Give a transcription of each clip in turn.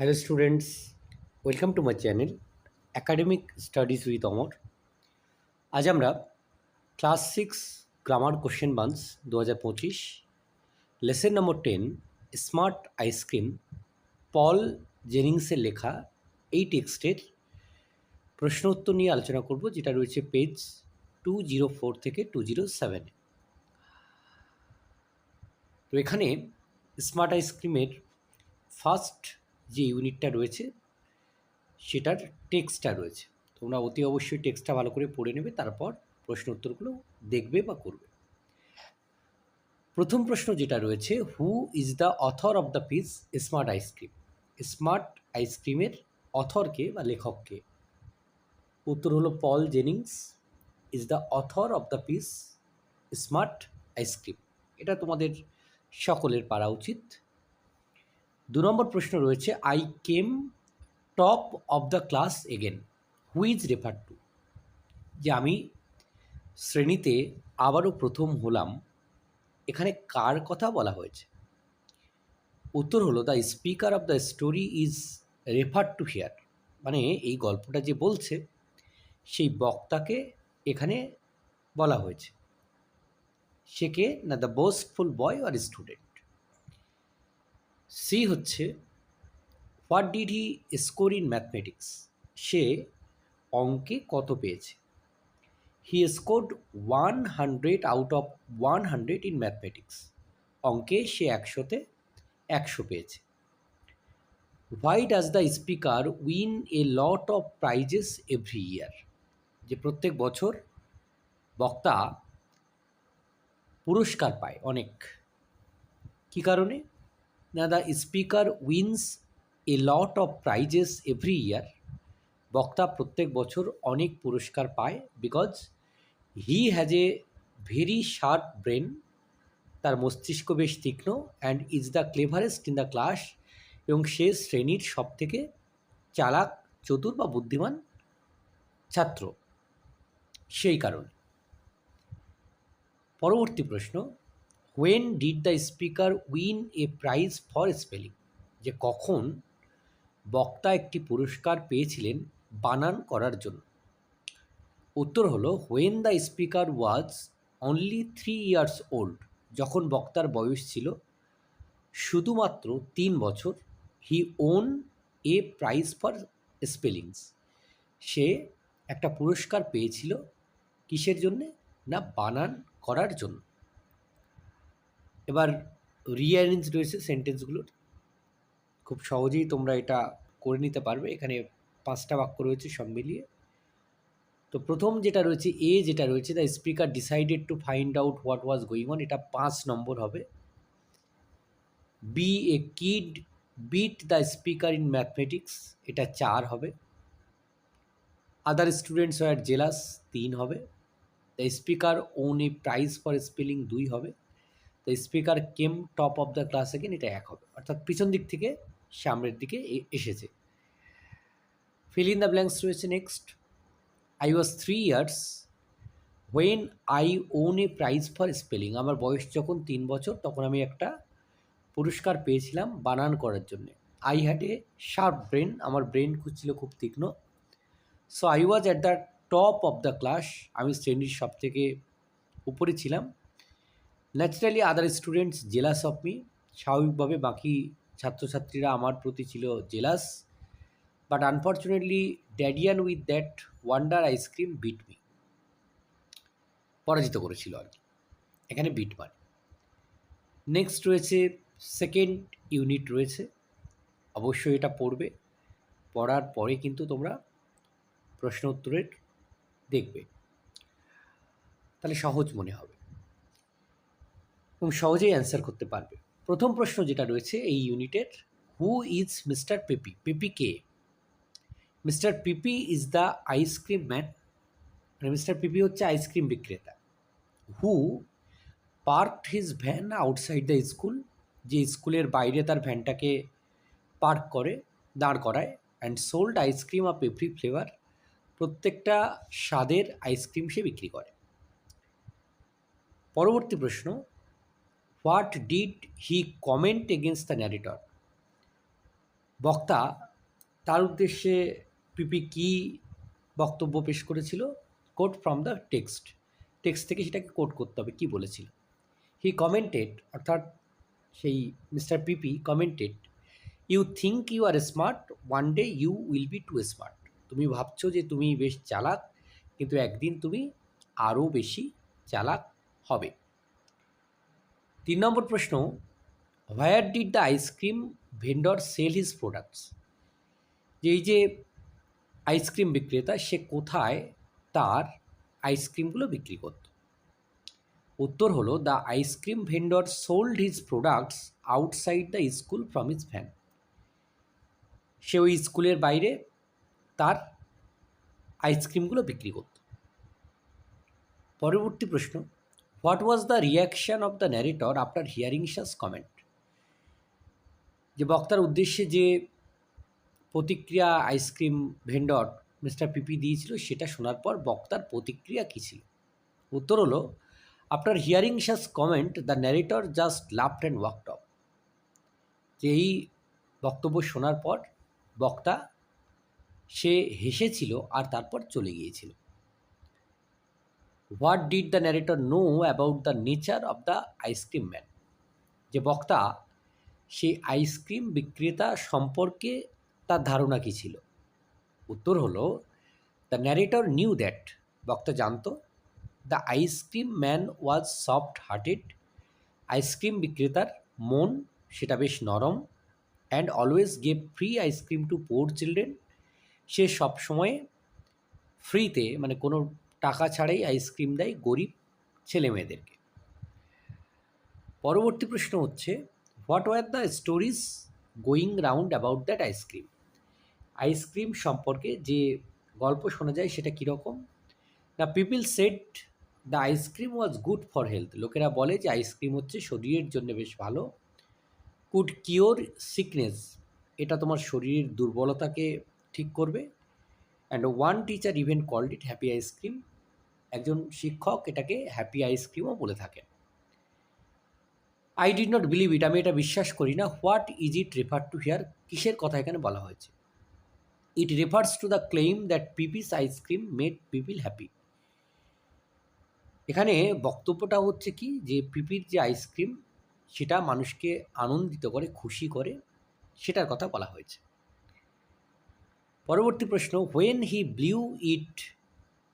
Hello students, welcome to my channel Academic Studies with Omar. আজ আমরা class six grammar question banks দু হাজার পঁচিশ lesson number ten smart ice cream Paul জেনিংসের লেখা এই টেক্সটের প্রশ্ন উত্তর নিয়ে আলোচনা করব যেটা রয়েছে পেজ টু জিরো ফোর থেকে টু জিরো সেভেনে তো এখানে স্মার্ট আইসক্রিমের ফার্স্ট যে ইউনিটটা রয়েছে, সেটার টেক্সটটা রয়েছে। তোমরা অতি অবশ্যই টেক্সটটা ভালো করে পড়ে নেবে, তারপর প্রশ্ন উত্তরগুলো দেখবে বা করবে। প্রথম প্রশ্ন যেটা রয়েছে who is the author of the piece smart ice cream smart আইসক্রিমের অথরকে বা লেখককে উত্তর হলো Paul Jennings is the author of the piece smart ice cream এটা তোমাদের সকলের পারা উচিত। দু নম্বর প্রশ্ন রয়েছে I came top of the class again who's refer to যে আমি শ্রেণীতে আবারও প্রথম হলাম, এখানে কার কথা বলা হয়েছে? উত্তর হলো the speaker of the story is refer to here মানে এই গল্পটা যে বলছে, সেই বক্তাকে এখানে বলা হয়েছে। সে কে? না দ্য বোস্টফুল বয় আর স্টুডেন্ট সি হচ্ছে, what did he score in mathematics? সে অঙ্কে কত পেয়েছে? He scored one hundred out of one hundred in mathematics. অঙ্কে সে একশোতে একশো পেয়েছে। Why does the speaker win a lot of prizes every year? যে প্রত্যেক বছর বক্তা পুরস্কার পায় অনেক। কী কারণে? না the speaker wins a lot of prizes every year বক্তা প্রত্যেক বছর অনেক পুরস্কার পায় because he has a very sharp brain তার মস্তিষ্ক বেশ তীক্ষ্ণ and is the cleverest in the class এবং সে শ্রেণির সব থেকে চালাক, চতুর বা বুদ্ধিমান ছাত্র। সেই কারণে। পরবর্তী প্রশ্ন when did the speaker win a prize for spelling যে কখন বক্তা একটি পুরস্কার পেয়েছিলেন বানান করার জন্য? উত্তর হলো when the speaker was only three years old যখন বক্তার বয়স ছিল শুধুমাত্র তিন বছর he won a prize for spellings সে একটা পুরস্কার পেয়েছিল কিসের জন্যে? না, বানান করার জন্য। এবার রিঅ্যারেঞ্জ রয়েছে সেন্টেন্সগুলোর খুব সহজেই তোমরা এটা করে নিতে পারবে। এখানে পাঁচটা বাক্য রয়েছে সব মিলিয়ে। তো প্রথম যেটা রয়েছে এ যেটা রয়েছে the speaker decided to find out what was going on এটা পাঁচ নম্বর হবে। B a kid beat the speaker in mathematics এটা চার হবে। আদার স্টুডেন্টস ওয়ার জেলাস তিন হবে। The speaker won a prize for spelling দুই হবে। The speaker came top of the class again এটা এক হবে। অর্থাৎ পিছন দিক থেকে সামনের দিকে এসেছে। ফিল ইন দ্য ব্ল্যাঙ্কস রয়েছে next I was three years when I won a prize for spelling আমার বয়স যখন তিন বছর, তখন আমি একটা পুরস্কার পেয়েছিলাম বানান করার জন্যে। I had a sharp brain আমার ব্রেন ছিল খুব তীক্ষ্ণ। So I was at the top of the class আমি শ্রেণির সব থেকে উপরে ছিলাম। Naturally other students jealous of me স্বাভাবিকভাবে বাকি ছাত্রছাত্রীরা আমার প্রতি ছিল jealous but unfortunately Dean with that wonder ice cream beat me পরাজিত করেছিল আর কি। এখানে বিট মানে। নেক্সট রয়েছে সেকেন্ড ইউনিট রয়েছে। অবশ্যই এটা পড়বে। পড়ার পরে কিন্তু তোমরা প্রশ্ন উত্তরের দেখবে। তাহলে সহজ মনে হবে। এবং সহজেই অ্যান্সার করতে পারবে। প্রথম প্রশ্ন যেটা রয়েছে এই ইউনিটের who is mister Peppi Peppi K? Mister Peppi is the ice cream man মানে মিস্টার পিপি হচ্ছে আইসক্রিম বিক্রেতা। Who park his van outside the school যে স্কুলের বাইরে তার ভ্যানটাকে পার্ক করে, দাঁড় করায় and sold ice cream of every flavour প্রত্যেকটা স্বাদের আইসক্রিম সে বিক্রি করে। পরবর্তী প্রশ্ন what did he comment against the narrator? বক্তা তার উদ্দেশ্যে পিপি কি বক্তব্য পেশ করেছিল? Quote from the text. Text থেকে সেটাকে কোট করতে হবে, কি বলেছিল? হি কমেন্টেড, অর্থাৎ সেই mister Peppi commented, you think you are smart, one day you will be too smart. তুমি ভাবছ যে তুমি বেশ চালাক, কিন্তু একদিন তুমি আরও বেশি চালাক হবে। তিন নম্বর প্রশ্ন where did the ice cream vendor sell his products যে এই যে আইসক্রিম বিক্রেতা, সে কোথায় তার আইসক্রিমগুলো বিক্রি করত? উত্তর হলো the ice cream vendor sold his products outside the school from his van সে ওই স্কুলের বাইরে তার আইসক্রিমগুলো বিক্রি করত। পরবর্তী প্রশ্ন what was the reaction of the narrator after hearing such comment যে বক্তার উদ্দেশ্যে যে প্রতিক্রিয়া আইসক্রিম ভেন্ডর মিস্টার পিপি দিয়েছিল, সেটা শোনার পর বক্তার প্রতিক্রিয়া কী ছিল? উত্তর হলো after hearing such comment the narrator just laughed and walked off যে এই বক্তব্য শোনার পর বক্তা সে হেসেছিল আর তারপর চলে গিয়েছিল। What did the narrator know about the nature of the ice cream man যে বক্তা সেই আইসক্রিম বিক্রেতা সম্পর্কে তার ধারণা কী ছিল? উত্তর হলো দ্য ন্যারেটর নিউ দ্যাট বক্তা জানতো the ice cream man was soft hearted ice cream বিক্রেতার মন সেটা বেশ নরম and always gave free ice cream to poor children সে সবসময় ফ্রিতে মানে কোনো টাকা ছাড়াই আইসক্রিম দেয় গরিব ছেলে মেয়েদেরকে পরবর্তী প্রশ্ন হচ্ছে what were the stories going round about that ice cream ice cream সম্পর্কে যে গল্প শোনা যায় সেটা কীরকম the people said the ice cream was good for health লোকেরা বলে যে আইসক্রিম হচ্ছে শরীরের জন্য বেশ ভালো। কুড কিওর সিকনেস এটা তোমার শরীরের দুর্বলতাকে ঠিক করবে। And one teacher even called it happy ice cream একজন শিক্ষক এটাকে হ্যাপি আইসক্রিমও বলে থাকেন। I did not believe it আমি এটা বিশ্বাস করি না। What is it refer to here কিসের কথা এখানে বলা হয়েছে? It refers to the claim that Peppi's ice cream made people happy এখানে বক্তব্যটা হচ্ছে কি? যে পিপির যে আইসক্রিম সেটা মানুষকে আনন্দিত করে, খুশি করে, সেটার কথা বলা হয়েছে। পরবর্তী প্রশ্ন when he blew it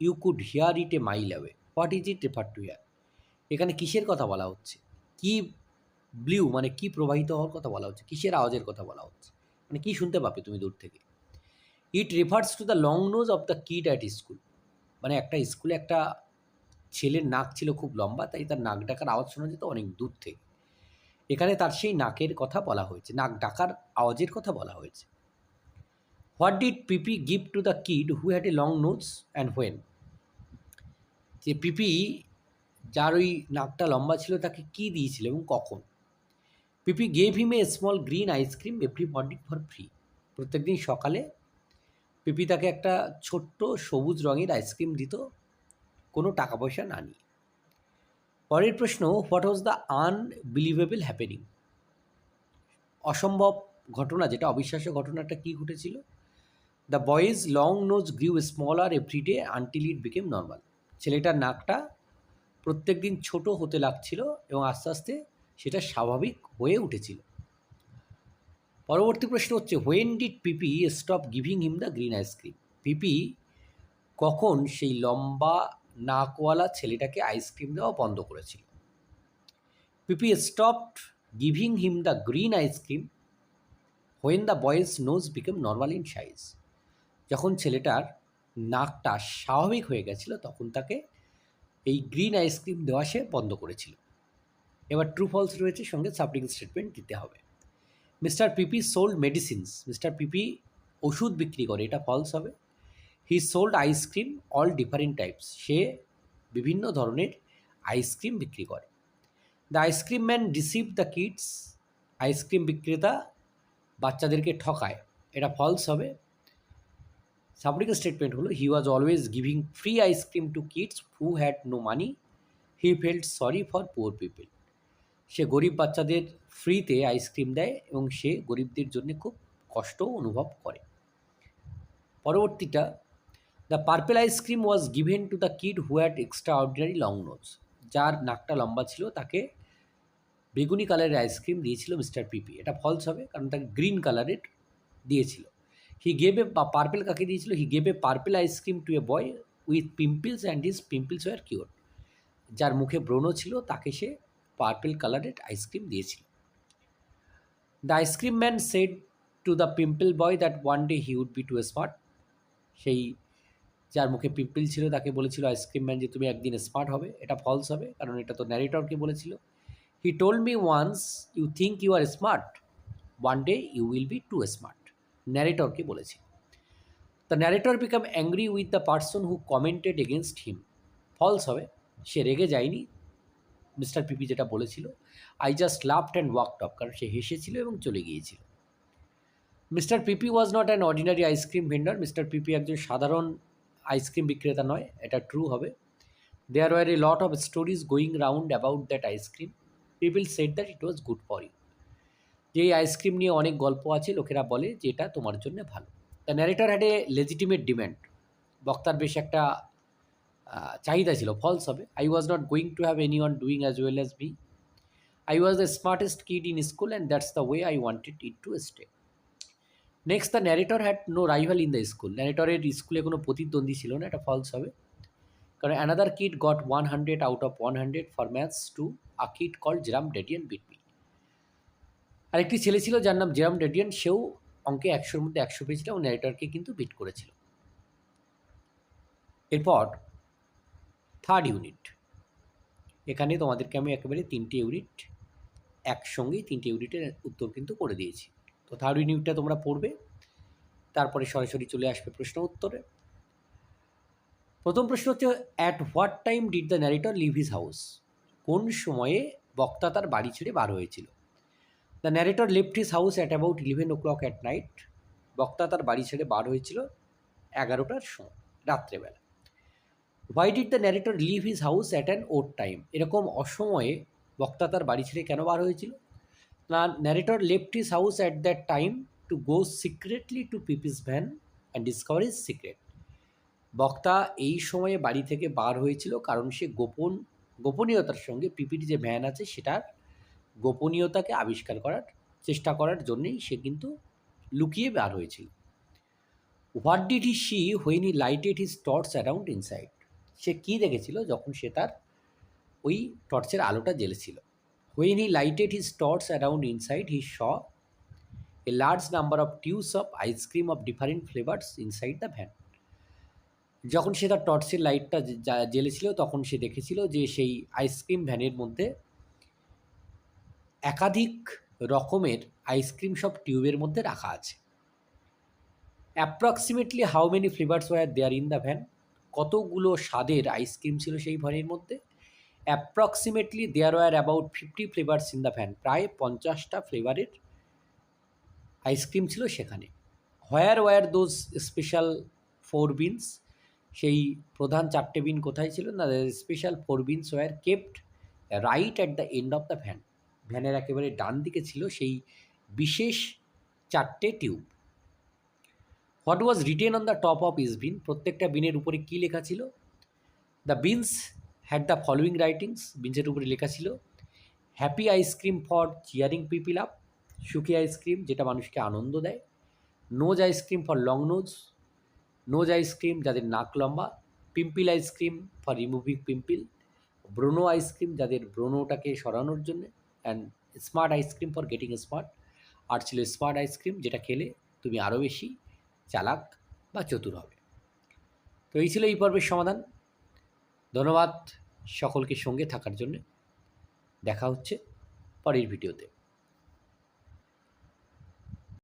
you could hear it a mile away what is it refer to here এখানে কিসের কথা বলা হচ্ছে? কি ব্লিউ মানে কি প্রবাহিত হওয়ার কথা বলা হচ্ছে? কিসের আওয়াজের কথা বলা হচ্ছে? মানে কি শুনতে পাবে তুমি দূর থেকে? It refers to the long nose of the kid at school মানে একটা স্কুলে একটা ছেলের নাক ছিল খুব লম্বা, তাই তার নাক ডাকার আওয়াজ শোনা যেত অনেক দূর থেকে। এখানে তার সেই নাকের কথা বলা হয়েছে, নাক ডাকার আওয়াজের কথা বলা হয়েছে। What did Peppi give to the kid who had a long nose and when যে পিপি যার ওই নাকটা লম্বা ছিল তাকে কি দিয়েছিল এবং কখন? Peppi gave him a small green ice cream every morning for free প্রত্যেকদিন সকালে পিপি তাকে একটা ছোট্ট সবুজ রঙের আইসক্রিম দিত, কোনো টাকা পয়সা না নিয়ে। পরের প্রশ্ন what was the unbelievable happening অসম্ভব ঘটনা, যেটা অবিশ্বাস্য ঘটনাটা কী ঘটেছিল? The boy's long nose grew smaller every day until it became normal ছেলেটার নাকটা প্রত্যেক দিন ছোটো হতে লাগছিল এবং আস্তে আস্তে সেটা স্বাভাবিক হয়ে উঠেছিল। পরবর্তী প্রশ্ন হচ্ছে when did Peppi stop giving him the green ice cream Peppi কখন সেই লম্বা নাকওয়ালা ছেলেটাকে আইসক্রিম দেওয়া বন্ধ করেছিল? Peppi stopped giving him the green ice cream when the boy's nose became normal in size যখন ছেলেটার নাকটা স্বাভাবিক হয়ে গেছিল, তখন তাকে এই গ্রিন আইসক্রিম দেওয়া সে বন্ধ করেছিল। এবার ট্রু ফলস রয়েছে, সঙ্গে সাবলিং স্টেটমেন্ট দিতে হবে। Mister Peppi sold medicines mister Peppi ওষুধ বিক্রি করে, এটা ফলস হবে। He sold ice cream all different types সে বিভিন্ন ধরনের আইসক্রিম বিক্রি করে। The ice cream man receive the kids ice cream বিক্রেতা বাচ্চাদেরকে ঠকায়, এটা ফলস হবে। সাবলিং স্টেটমেন্ট হলো he was always giving free ice cream to kids who had no money he felt sorry for poor people সে গরিব বাচ্চাদের ফ্রিতে আইসক্রিম দেয় এবং সে গরিবদের জন্য খুব কষ্টও অনুভব করে। পরবর্তীটা the purple ice cream was given to the kid who had extraordinary long nose যার নাকটা লম্বা ছিল, তাকে বেগুনি কালারের আইসক্রিম দিয়েছিল মিস্টার পিপি এটা ফলস হবে, কারণ তাকে গ্রিন কালারের দিয়েছিল। হি গেভ এ পার্পেল কাকে দিয়েছিল? He gave a purple ice cream to a boy with pimples and his pimples were cure যার মুখে ব্রণ ছিল, তাকে সে পার্পেল কালারের আইসক্রিম দিয়েছিল। The ice cream man said to the pimple boy that one day he would be too a smart সেই যার মুখে পিম্পল ছিল, তাকে বলেছিল আইসক্রিম ম্যান যে, তুমি একদিন স্মার্ট হবে, এটা ফলস হবে, কারণ এটা তো ন্যারেটরকে বলেছিল। He told me once you think you are smart one day you will be too smart ন্যারেটরকে বলেছি। The narrator become angry with the person who commented against him false হবে, সে রেগে যায়নি। মিস্টার পিপি যেটা বলেছিল I just loved and walked off কারণ সে হেসেছিল এবং চলে গিয়েছিল। Mister Peppi was not an ordinary ice cream vendor mister Peppi একজন সাধারণ আইসক্রিম বিক্রেতা নয়, এটা ট্রু হবে। There were a lot of stories going round about that ice cream people said that it was good for you যে এই ice cream নিয়ে অনেক গল্প আছে, লোকেরা বলে যে এটা তোমার জন্য ভালো। The narrator had a legitimate demand বক্তার বেশ একটা চাহিদা ছিল ফলস হবে। I was not going to have any one doing as well as me I was the smartest kid in school and that's the way I wanted it to stay next the narrator had no rival in the school ন্যারেটরের স্কুলে কোনো প্রতিদ্বন্দ্বী ছিল না, এটা false হবে। কারণ another kid got one hundred out of one hundred for maths to a kid call Jeremy Dean beat me আরেকটি ছেলে ছিল যার নাম জেরাম ডেডিয়ান, সেও অঙ্কে একশোর মধ্যে একশো পেয়েছিল এবং ন্যারেটরকে কিন্তু বিট করেছিল। এরপর থার্ড ইউনিট এখানে তোমাদেরকে আমি একেবারে তিনটি ইউনিট একসঙ্গেই তিনটি ইউনিটের উত্তর কিন্তু করে দিয়েছি। তো থার্ড ইউনিটটা তোমরা পড়বে, তারপরে সরাসরি চলে আসবে প্রশ্ন উত্তরে। প্রথম প্রশ্ন হচ্ছে at what time did the narrator leave his house কোন সময়ে বক্তা তার বাড়ি ছেড়ে বার হয়েছিল? The narrator left his house at about eleven o'clock at night বক্তা তার বাড়ি ছেড়ে বার হয়েছিল এগারোটার সময়, রাত্রেবেলা। Why did the narrator leave his house at an odd time এরকম অসময়ে বক্তা তার বাড়ি ছেড়ে কেন বার হয়েছিল? না narrator left his house at that time to go secretly to pippi's van and discover his secret বক্তা এই সময়ে বাড়ি থেকে বার হয়েছিল কারণ সে গোপন, গোপনীয়তার সঙ্গে পিপিটি যে ভ্যান আছে সেটার গোপনীয়তাকে আবিষ্কার করার চেষ্টা করার জন্যেই সে কিন্তু লুকিয়ে বার হয়েছিল। What did he see when he lighted his torch around inside সে কী দেখেছিল যখন সে তার ওই টর্চের আলোটা জ্বেলেছিল? When he lighted his torch around inside he saw a large number of tubes of ice cream of different flavours inside the van যখন সে তার টর্চের লাইটটা জ্বেলেছিল, তখন সে দেখেছিল যে সেই আইসক্রিম ভ্যানের মধ্যে একাধিক রকমের আইসক্রিম সব টিউবের মধ্যে রাখা আছে। Approximately how many flavours were there in the van কতগুলো স্বাদের আইসক্রিম ছিল সেই ভ্যানের মধ্যে? Approximately there were about fifty flavours in the van প্রায় পঞ্চাশটা ফ্লেভারের আইসক্রিম ছিল সেখানে। Where were those special four bins সেই প্রধান চারটে বিন কোথায় ছিল? না special four bins were kept right at the end of the van ভ্যানের একেবারে ডান দিকে ছিল সেই বিশেষ চারটে tube. What was written on the top of each bin? প্রত্যেকটা বিনের উপরে কী লেখা ছিল? The bins had the following writings, বিনসের উপরে লেখা ছিল, happy ice cream for cheering people up সুখী আইসক্রিম যেটা মানুষকে আনন্দ দেয়, nose ice cream for long nose nose ice cream যাদের নাক লম্বা pimple ice cream for removing pimple ব্রোনো ice cream যাদের ব্রোনোটাকে সরানোর জন্য and smart ice cream for getting smart আর ছিল স্মার্ট আইসক্রিম যেটা খেলে তুমি আরও বেশি চালাক বা চতুর হবে। তো এই ছিল এই পর্বের সমাধান। ধন্যবাদ সকলকে সঙ্গে থাকার জন্য। দেখা হচ্ছে পরের ভিডিওতে।